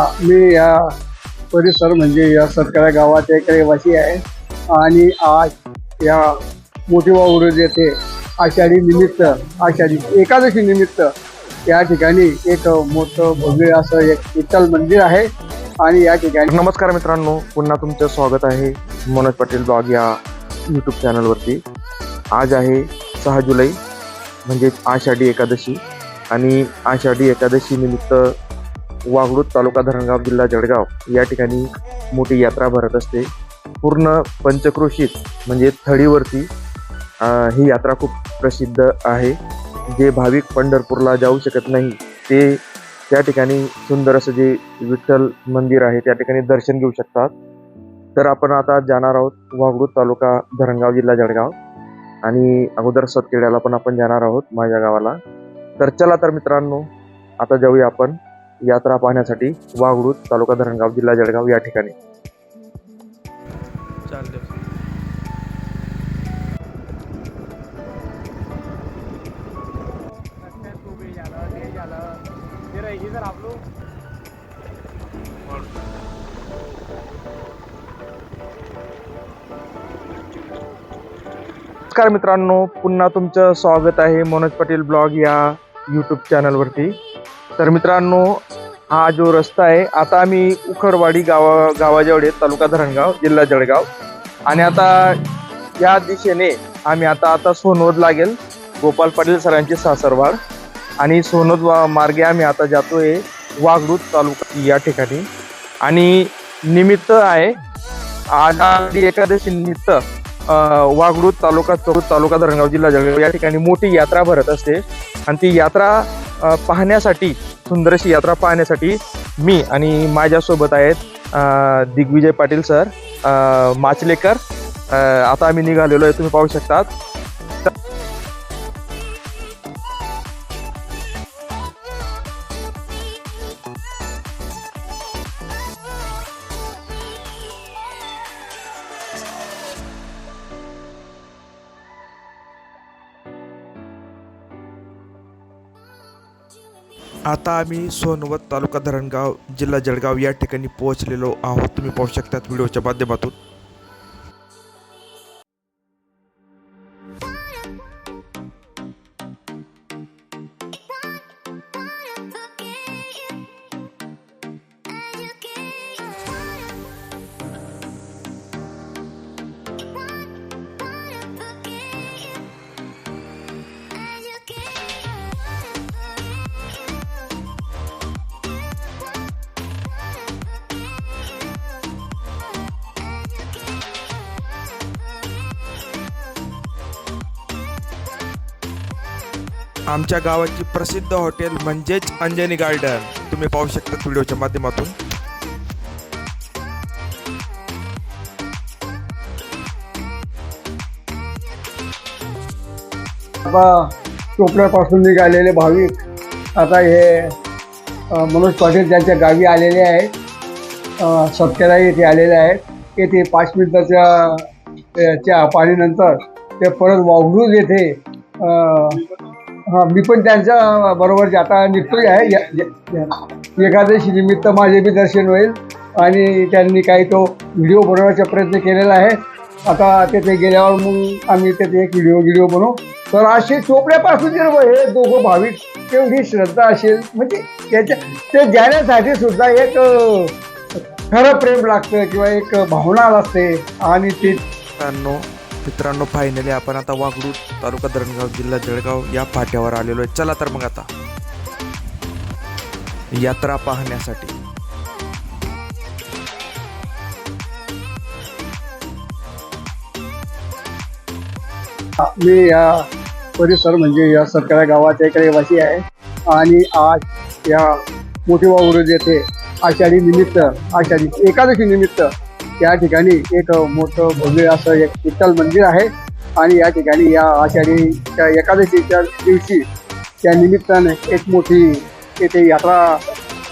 मी या परिसर म्हणजे या सतकळा गावाचा एक रहिवासी आहे. आणि आज या मोठी वावरज येथे आषाढी निमित्त आषाढी एकादशी निमित्त या ठिकाणी एक मोठं भव्य असं एक विठ्ठल मंदिर आहे. आणि या ठिकाणी नमस्कार मित्रांनो पुन्हा तुमचं स्वागत आहे मनोज पाटील ब्लॉग या यूट्यूब चॅनलवरती आज आहे सहा जुलै म्हणजे आषाढी एकादशी. आणि आषाढी एकादशी निमित्त वाघळूत तालुका धरणगाव जिल्हा जळगाव या ठिकाणी मोठी यात्रा भरत असते. पूर्ण पंचक्रोशीत म्हणजे थडीवरती ही यात्रा खूप प्रसिद्ध आहे. जे भाविक पंढरपूरला जाऊ शकत नाही ते त्या ठिकाणी सुंदर असं जे विठ्ठल मंदिर आहे त्या ठिकाणी दर्शन घेऊ शकतात. तर आपण आता जाणार आहोत वाघळूत तालुका धरणगाव जिल्हा जळगाव आणि अगोदर सतखेड्याला पण आपण जाणार आहोत माझ्या गावाला. तर चला तर मित्रांनो आता जाऊया आपण. यात्रा पाहण्यासाठी वाघळूत तालुका धरणगाव जिल्हा जळगाव या ठिकाणी. नमस्कार मित्रांनो पुन्हा तुमचं स्वागत आहे मनोज पाटील ब्लॉग या यूट्यूब चॅनलवरती तर मित्रांनो हा जो रस्ता आहे आता आम्ही उखरवाडी गावा गावाजवळ तालुका धरणगाव जिल्हा जळगाव. आणि आता या दिशेने आम्ही आता आता सोनवद लागेल गोपाल पाटील सरांची सासरवाड. आणि सोनोद वा- मार्गे आम्ही आता जातोय वागडूत तालुका या ठिकाणी. आणि निमित्त आहे आज आषाढी एकादशी निमित्त वागडूत तालुका चौद तालुका धरणगाव जिल्हा जळगाव या ठिकाणी मोठी यात्रा भरत असते. आणि ती यात्रा पाहण्यासाठी सुंदर अशी यात्रा पाहण्यासाठी मी आणि माझ्यासोबत आहेत दिग्विजय पाटील सर माचलेकर. आता आम्ही निघालेलो आहे तुम्ही पाहू शकतात. आता आम्ही सोनवत तालुका धरणगाव जिल्हा जळगाव या ठिकाणी पोहोचलेलो आहोत. तुम्ही पाहू शकतात व्हिडिओच्या माध्यमातून. आमच्या गावाची प्रसिद्ध हॉटेल म्हणजेच अंजनी गार्डन. तुम्ही पाहू शकता व्हिडिओच्या माध्यमातून. आता चोपड्यापासून निघालेले भाविक. आता हे मनोज पाटील त्यांच्या गावी आलेले आहेत. अ, सत्याला येथे आलेले आहेत. येथे पाच मिनिटाच्या अ, च्या पाणीनंतर ते परत वावडूज येथे हा मी पण त्यांच्या बरोबर आता निघतोय आहे. या- एकादशी निमित्त माझे बी दर्शन होईल आणि त्यांनी काही तो व्हिडिओ बनवण्याचा प्रयत्न केलेला आहे. आता तेथे गेल्यावर मग आम्ही त्याचे एक व्हिडिओ व्हिडिओ बनवू. तर असे चोपड्यापासून जर हे दोघं भाविक तेवढी श्रद्धा असेल म्हणजे त्याच्या ते जाण्यासाठी सुद्धा एक खरं प्रेम लागतं किंवा एक भावना असते. आणि ते मित्रांनो फायनली आपण आता वागडू तालुका धरणगाव जिल्हा जळगाव या फाट्यावर आलेलो आहे. चला तर मग आता यात्रा पाहण्यासाठी. मी या परिसर म्हणजे या सतकळा गावाचा एक रहिवासी आहे. आणि आज या मोठी उरुज येथे आषाढी निमित्त आषाढी एकादशी निमित्त या ठिकाणी एक मोठं भव्य असं एक विठ्ठल मंदिर आहे. आणि या ठिकाणी या आषाढीच्या एकादशीच्या दिवशी त्या निमित्ताने एक मोठी येथे यात्रा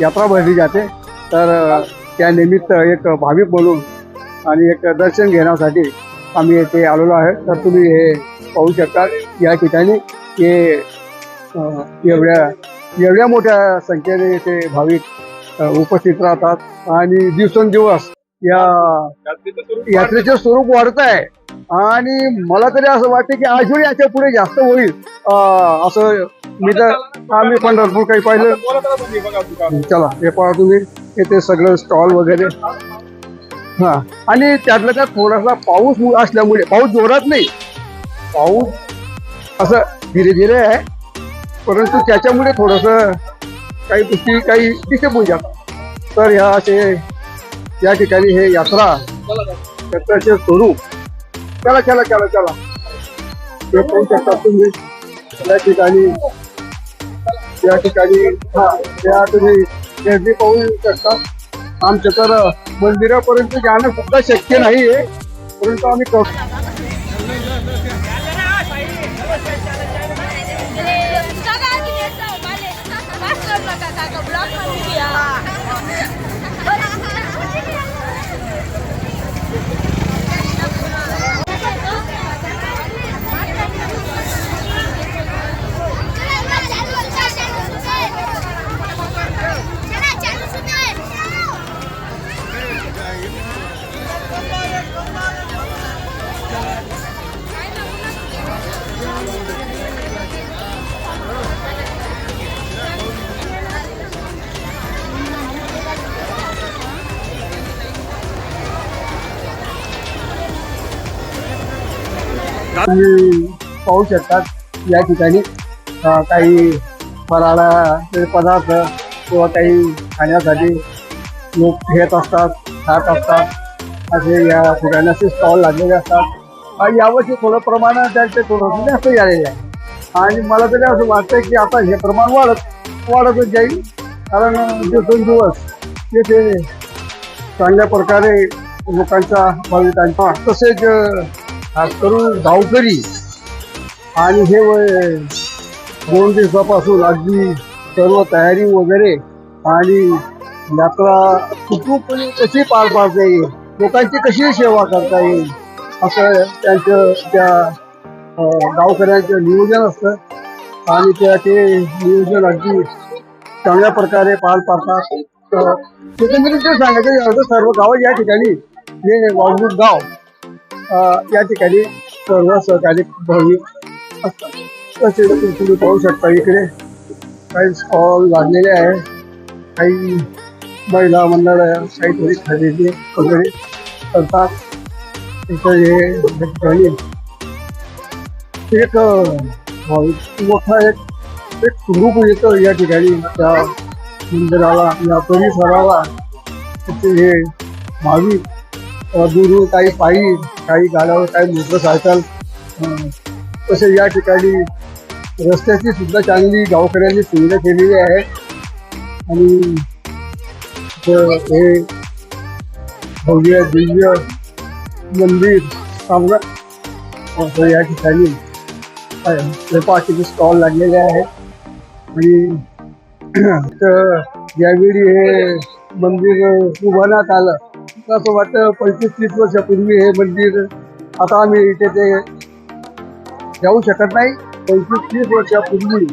यात्रा भरली जाते. तर त्या निमित्त एक भाविक बोलून आणि एक दर्शन घेण्यासाठी आम्ही येथे आलेलो आहे. तर तुम्ही हे पाहू शकता या ठिकाणी हे एवढ्या एवढ्या मोठ्या संख्येने येथे भाविक उपस्थित राहतात. आणि दिवसेंदिवस या यात्रेचे स्वरूप वाढत आहे आणि मला तरी असं वाटतं की अजून याच्यापुढे जास्त होईल. असं मी तर आम्ही पंढरपूर काही पाहिलं. चला हे पहा तुम्ही. येथे सगळं स्टॉल वगैरे. हा. आणि त्यातल्या त्यात थोडासा पाऊस असल्यामुळे पाऊस जोरात नाही. पाऊस असं धीरे धीरे आहे. परंतु त्याच्यामुळे थोडस काही गोष्टी काही डिस्टर्ब होऊन जातात तर ह्या असे या ठिकाणी हे यात्रा यात्राचे स्वरूप. चला चला चला चला. ते पाहू शकता तुम्ही. या ठिकाणी या ठिकाणी हा तुम्ही गर्दी पाहू शकता. आमच्या तर मंदिरापर्यंत जाणं सुद्धा शक्य नाही आहे परंतु आम्ही पाहू शकतात. या ठिकाणी काही फराळा पदार्थ किंवा काही खाण्यासाठी लोक घेत असतात खात असतात. असे या ठिकाणी असे स्टॉल लागलेले असतात. आणि यावर्षी थोडं प्रमाण त्यांचे थोडंसं जास्त झालेले आहे. आणि मला तरी असं वाटतं की आता हे प्रमाण वाढत वाढतच जाईल. कारण दिवसेंदिवस येथे चांगल्या प्रकारे लोकांचा भाविकांचा तसेच खास करून गावकरी. आणि हे वय दोन दिवसापासून अगदी सर्व तयारी वगैरे आणि यात्रा कुटुंबपणे कशी पार पाडता येईल? लोकांची कशी सेवा करता येईल? असं त्यांचं त्या गावकऱ्यांचं नियोजन असतं. आणि त्या ते नियोजन अगदी चांगल्या प्रकारे पार पाडतात. तर त्याच्यामध्ये ते सांगायचं सर्व गाव या ठिकाणी हे वाळूज गाव या ठिकाणी सर्व सहकारी भाविक असतात. तसेच तुम्ही पाहू शकता इकडे काही स्टॉल लागलेले आहे. काही महिला मंडळ काही खरेदी वगैरे करतात. तिथं हे ठिकाणी एक मोठा एक एक ग्रुप येतं या ठिकाणी त्या मंदिराला या परिसराला तिथे हे भाविक दूर काही पायी काही गाड्यावर काही मोटरसायकल तसे या ठिकाणी रस्त्याची सुद्धा चांगली गावकऱ्यांनी सुविधा केलेली आहे. आणि हे भव्य दिव्य मंदिर असं या ठिकाणी आहे. स्टॉल लागलेले आहे आणि तर ज्यावेळी हे मंदिर उभारण्यात आलं. असं वाटतं पंचवीस तीस वर्षापूर्वी हे मंदिर आता आम्ही इथे ते जाऊ शकत नाही. पंचवीस तीस वर्षापूर्वी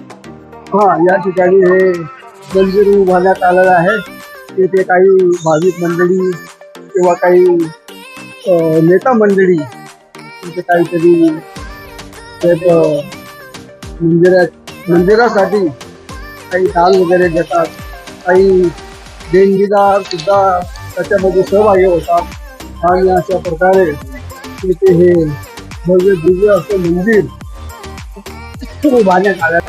हा या ठिकाणी हे मंदिर उभारण्यात आलेलं आहे. तिथे काही भाविक मंडळी किंवा काही नेता मंडळी तिथे काहीतरी मंदिरा मंदिरात मंदिरासाठी काही दान वगैरे देतात. काही देणगीदार सुद्धा त्याच्यामध्ये सहभागी होतात. आणि अशा प्रकारे तिथे हे भव्य दिव्य असं मंदिर उभारण्यात आलं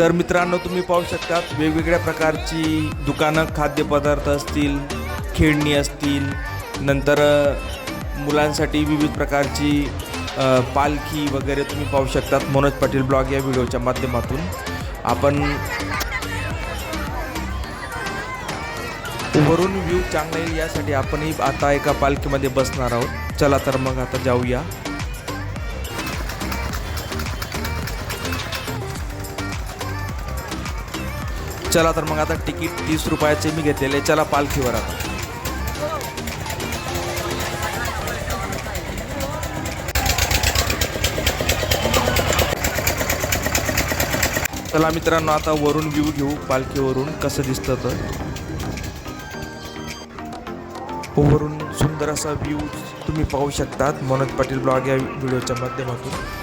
तर मित्रांनो तुम्ही पाहू शकतात वेगवेगळ्या प्रकारची दुकानं खाद्यपदार्थ असतील खेळणी असतील नंतर मुलांसाठी विविध प्रकारची पालखी वगैरे तुम्ही पाहू शकतात. मनोज पाटील ब्लॉग या व्हिडिओच्या माध्यमातून. आपण वरून व्ह्यू चांगला येईल यासाठी आपणही आता एका पालखीमध्ये बसणार आहोत. चला तर मग आता जाऊया. चला तर मग आता तिकीट तीस रुपयाचे मी घेतलेले. चला पालखीवर आता. चला मित्रांनो आता वरून व्ह्यू घेऊ पालखीवरून. कसं दिसतं तर? वरून सुंदर असा व्ह्यू तुम्ही पाहू शकतात. मनोज पाटील ब्लॉग या व्हिडिओच्या माध्यमातून.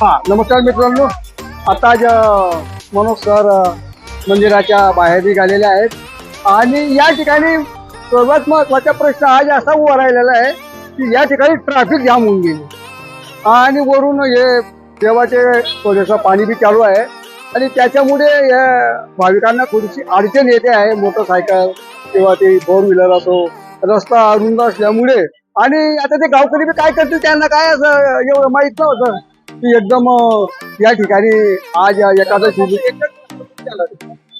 हा नमस्कार मित्रांनो. आता ज्या मनोज सर मंदिराच्या बाहेर निघालेले आहेत. आणि या ठिकाणी सर्वात महत्त्वाचा प्रश्न आज असा उभा राहिलेला आहे की या ठिकाणी ट्रॅफिक जाम होऊन गेली. आणि वरून हे देवाचे थोडंसं पाणी बी चालू आहे. आणि त्याच्यामुळे या भाविकांना थोडीशी अडचण येते आहे. मोटरसायकल किंवा ते फोर व्हीलर असो रस्ता अरुंद असल्यामुळे. आणि आता ते गावकरी बी काय करतील त्यांना काय असं एवढं माहीत नव्हतं. की एकदम या ठिकाणी आज एकादशी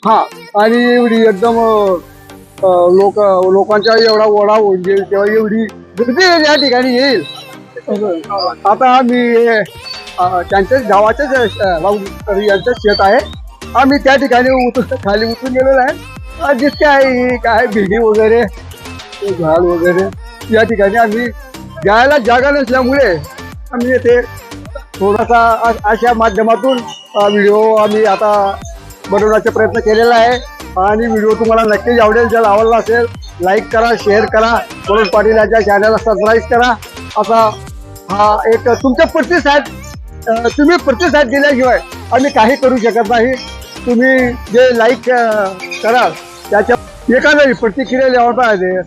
हा आणि एवढी एकदम लोक लोकांचा एवढा ओढा होऊन जाईल तेव्हा एवढी गर्दी या ठिकाणी येईल. आता आम्ही त्यांच्याच गावाच्याच अं, यांचं शेत आहे. आम्ही त्या ठिकाणी उतर खाली उतरून गेलेलो आहे. आज आहे काय भिडी वगैरे झाड वगैरे. या ठिकाणी आम्ही जायला जागा नसल्यामुळे आम्ही येथे थोडासा अशा माध्यमातून व्हिडिओ आम्ही आता बनवण्याचा प्रयत्न केलेला आहे. आणि व्हिडिओ तुम्हाला नक्कीच आवडेल. जर आवडला असेल लाईक करा शेअर करा. मनोज पाटील यांच्या चॅनलला सबस्क्राईब करा. असा हा एक तुमच्या प्रतिसाद तुम्ही प्रतिसाद दिल्याशिवाय आम्ही काही करू शकत नाही. तुम्ही जे लाईक कराल त्याच्या एखाद्या प्रतिक्रिया लिहावता येते